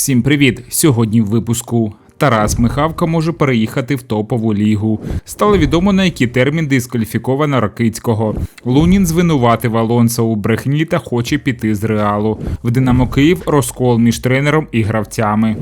Всім привіт! Сьогодні в випуску. Тарас Михавка може переїхати в топову лігу. Стало відомо на який термін дискваліфіковано Ракицького. Лунін звинуватив Алонса у брехні та хоче піти з реалу. В Динамо Київ розкол між тренером і гравцями.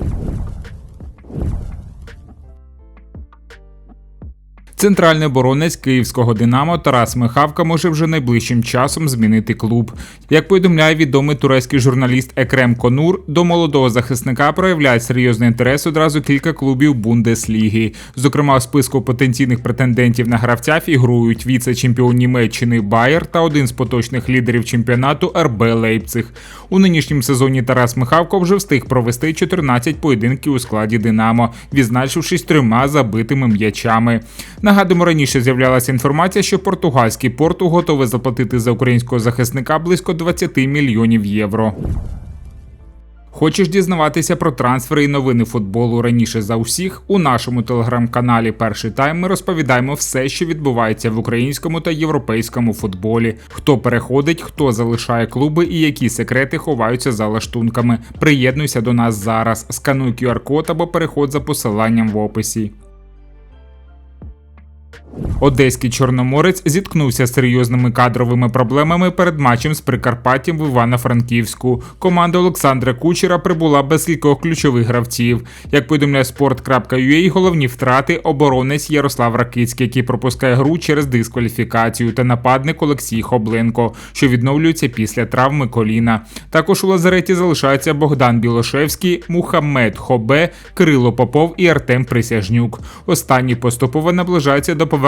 Центральний оборонець київського Динамо Тарас Михавка може вже найближчим часом змінити клуб. Як повідомляє відомий турецький журналіст Екрем Конур, до молодого захисника проявляють серйозний інтерес одразу кілька клубів Бундесліги. Зокрема, у списку потенційних претендентів на гравця фігурують віце-чемпіон Німеччини Байер та один з поточних лідерів чемпіонату РБ Лейпциг. У нинішньому сезоні Тарас Михавко вже встиг провести 14 поєдинків у складі Динамо, відзначившись трьома забитими м'ячами. Нагадуємо, раніше з'являлася інформація, що португальський порту готовий заплатити за українського захисника близько 20 мільйонів євро. Хочеш дізнаватися про трансфери і новини футболу раніше за усіх? У нашому телеграм-каналі Перший тайм ми розповідаємо все, що відбувається в українському та європейському футболі. Хто переходить, хто залишає клуби і які секрети ховаються за лаштунками. Приєднуйся до нас зараз. Скануй QR-код або переход за посиланням в описі. Одеський чорноморець зіткнувся з серйозними кадровими проблемами перед матчем з Прикарпаттям в Івано-Франківську. Команда Олександра Кучера прибула без кількох ключових гравців. Як повідомляє sport.ua, головні втрати оборонець Ярослав Ракицький, який пропускає гру через дискваліфікацію, та нападник Олексій Хобленко, що відновлюється після травми коліна. Також у лазареті залишаються Богдан Білошевський, Мухаммед Хобе, Кирило Попов і Артем Присяжнюк. Останні поступово наближаються до повернення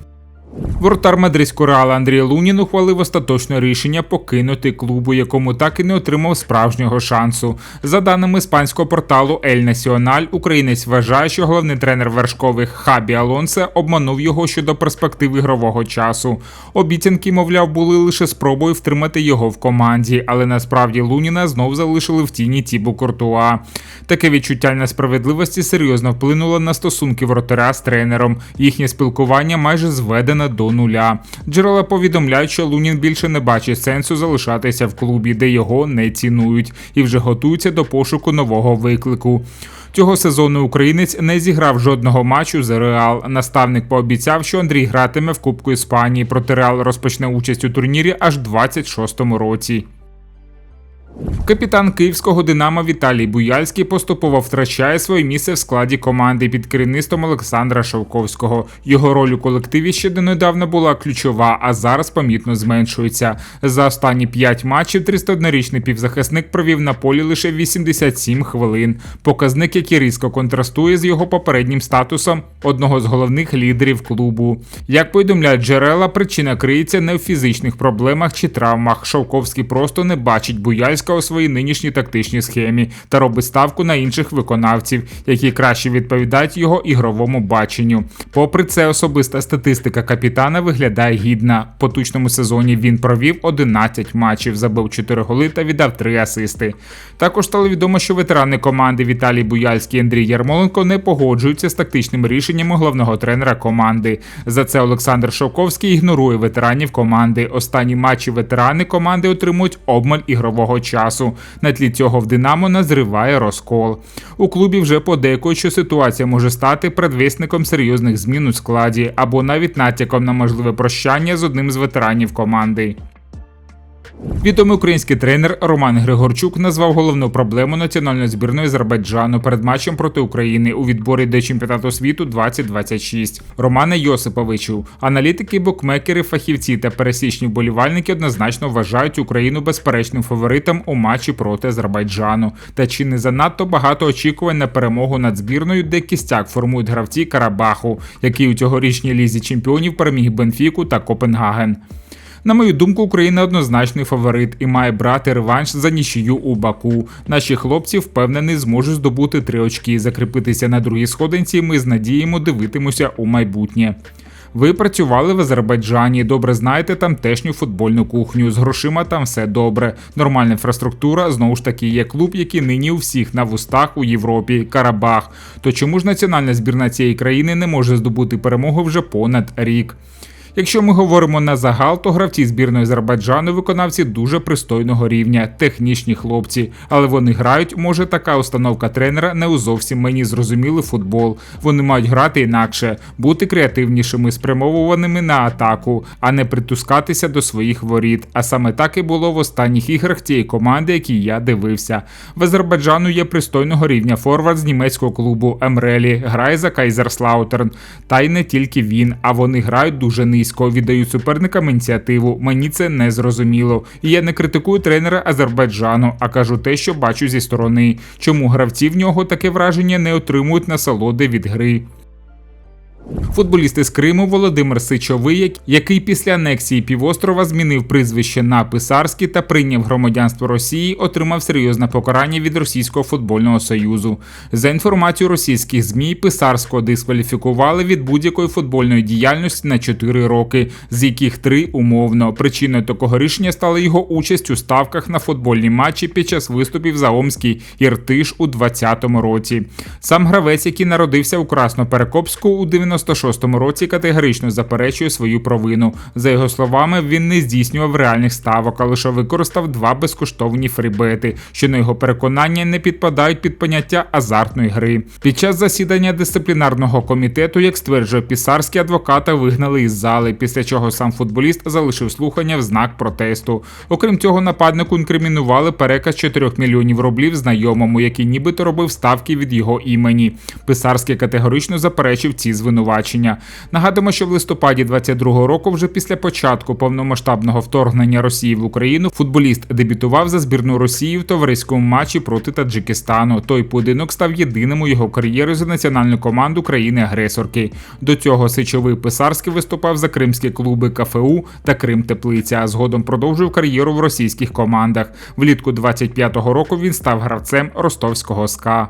Воротар мадридського реала Андрій Лунін ухвалив остаточне рішення покинути клубу, якому так і не отримав справжнього шансу. За даними іспанського порталу Ель Національ, українець вважає, що головний тренер вершкових Хабі Алонсе обманув його щодо перспектив ігрового часу. Обіцянки, мовляв, були лише спробою втримати його в команді, але насправді Луніна знов залишили в тіні Тібу Куртуа. Таке відчуття несправедливості серйозно вплинуло на стосунки воротаря з тренером. Їхнє спілкування майже зведено зведена до нуля. Джерела повідомляють, що Лунін більше не бачить сенсу залишатися в клубі, де його не цінують, і вже готується до пошуку нового виклику. Цього сезону українець не зіграв жодного матчу за Реал. Наставник пообіцяв, що Андрій гратиме в Кубку Іспанії. Проти Реал розпочне участь у турнірі аж 26-му році. Капітан київського Динамо Віталій Буяльський поступово втрачає своє місце в складі команди під керівництвом Олександра Шовковського. Його роль у колективі ще донедавна була ключова, а зараз помітно зменшується. За останні п'ять матчів 301-річний півзахисник провів на полі лише 87 хвилин. Показник, який різко контрастує з його попереднім статусом одного з головних лідерів клубу. Як повідомляють джерела, причина криється не в фізичних проблемах чи травмах. Шовковський просто не бачить Буяльського у своїй нинішній тактичній схемі та робить ставку на інших виконавців, які краще відповідають його ігровому баченню. Попри це, особиста статистика капітана виглядає гідна. В потучному сезоні він провів 11 матчів, забив 4 голи та віддав 3 асисти. Також стало відомо, що ветерани команди Віталій Буяльський і Андрій Ярмоленко не погоджуються з тактичними рішеннями головного тренера команди. За це Олександр Шовковський ігнорує ветеранів команди. Останні матчі ветерани команди отримують обмаль ігрового часу часу. На тлі цього в Динамо назриває розкол. У клубі вже подекують, що ситуація може стати предвісником серйозних змін у складі або навіть натяком на можливе прощання з одним з ветеранів команди. Відомий український тренер Роман Григорчук назвав головну проблему національної збірної Азербайджану перед матчем проти України у відборі до чемпіонату світу 2026. Романе Йосиповичу, аналітики, букмекери, фахівці та пересічні вболівальники однозначно вважають Україну безперечним фаворитом у матчі проти Азербайджану. Та чи не занадто багато очікувань на перемогу над збірною, де кістяк формують гравці Карабаху, який у цьогорічній лізі чемпіонів переміг Бенфіку та Копенгаген. На мою думку, Україна однозначний фаворит і має брати реванш за нічию у Баку. Наші хлопці впевнені зможуть здобути три очки, закріпитися на другій сходинці. Ми з надіємо дивитимуся у майбутнє. Ви працювали в Азербайджані, добре знаєте тамтешню футбольну кухню. З грошима там все добре. Нормальна інфраструктура. Знову ж таки, є клуб, який нині у всіх на вустах у Європі Карабах. То чому ж національна збірна цієї країни не може здобути перемогу вже понад рік? Якщо ми говоримо на загал, то гравці збірної Азербайджану виконавці дуже пристойного рівня, технічні хлопці, але вони грають. Може, така установка тренера не зовсім мені зрозумілий футбол. Вони мають грати інакше, бути креативнішими, спрямовуваними на атаку, а не притускатися до своїх воріт. А саме так і було в останніх іграх тієї команди, які я дивився. В Азербайджану є пристойного рівня форвард з німецького клубу Емрелі, грає за Кайзерслаутерн. Та й не тільки він, а вони грають дуже низько, віддають суперникам ініціативу. Мені це не зрозуміло. І я не критикую тренера Азербайджану, а кажу те, що бачу зі сторони. Чому гравці в нього таке враження не отримують насолоди від гри. Футболіст із Криму Володимир Сичовий, який після анексії півострова змінив прізвище на Писарський та прийняв громадянство Росії, отримав серйозне покарання від Російського футбольного союзу. За інформацією російських змі, Писарського дискваліфікували від будь-якої футбольної діяльності на 4 роки, з яких 3 умовно. Причиною такого рішення стала його участь у ставках на футбольні матчі під час виступів за Омський Іртиш у 2020 році. Сам гравець, який народився у Красноперекопську у 96-му році категорично заперечує свою провину. За його словами, він не здійснював реальних ставок, а лише використав два безкоштовні фрібети, що на його переконання не підпадають під поняття азартної гри. Під час засідання дисциплінарного комітету, як стверджує пісарські адвоката, вигнали із зали, після чого сам футболіст залишив слухання в знак протесту. Окрім цього, нападнику інкримінували переказ 4 мільйонів рублів знайомому, який нібито робив ставки від його імені. Писарський категорично заперечив ці звинувачення. Нагадуємо, що в листопаді 22-го року, вже після початку повномасштабного вторгнення Росії в Україну, футболіст дебютував за збірну Росії в товариському матчі проти Таджикистану. Той поєдинок став єдиним у його кар'єрі за національну команду країни-агресорки. До цього Сичовий Писарський виступав за кримські клуби КФУ та Крим Теплиця. Згодом продовжив кар'єру в російських командах. Влітку 25-го року він став гравцем ростовського СКА.